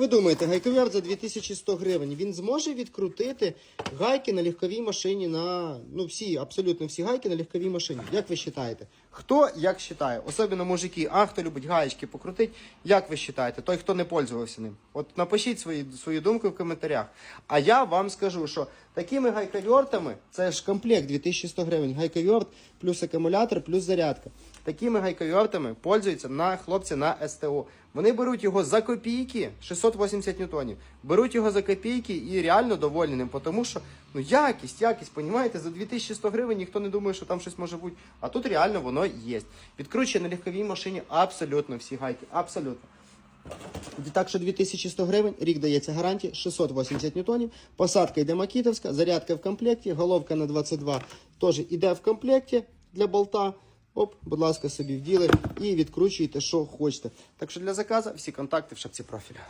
ви думаєте, гайковерт за 2100 гривень він зможе відкрутити гайки на легковій машині на ну всі, абсолютно всі гайки на легковій машині? Як ви вважаєте? Хто як вважає? Особливо мужики, а хто любить гаєчки покрутити, як ви вважаєте? Той, хто не пользувався ним. От напишіть свої, свої думки в коментарях. А я вам скажу, що такими гайковертами, це ж комплект 2100 гривень, гайковерт плюс акумулятор, плюс зарядка. Такими гайковертами пользуються на хлопці на СТО. Вони беруть його за копійки, 680 ньютонів, беруть його за копійки і реально довольні ним, тому що ну якість, якість, понімаєте, за 2100 гривень ніхто не думає, що там щось може бути. А тут реально воно є. Відкручує на легковій машині абсолютно всі гайки. Абсолютно. Так що 2100 гривень, рік дається гарантія, 680 ньютонів, посадка йде макітовська, зарядка в комплекті, головка на 22 теж іде в комплекті для болта. Оп, будь ласка, собі вділи і відкручуйте, що хочете. Так що для заказу всі контакти в шапці профіля.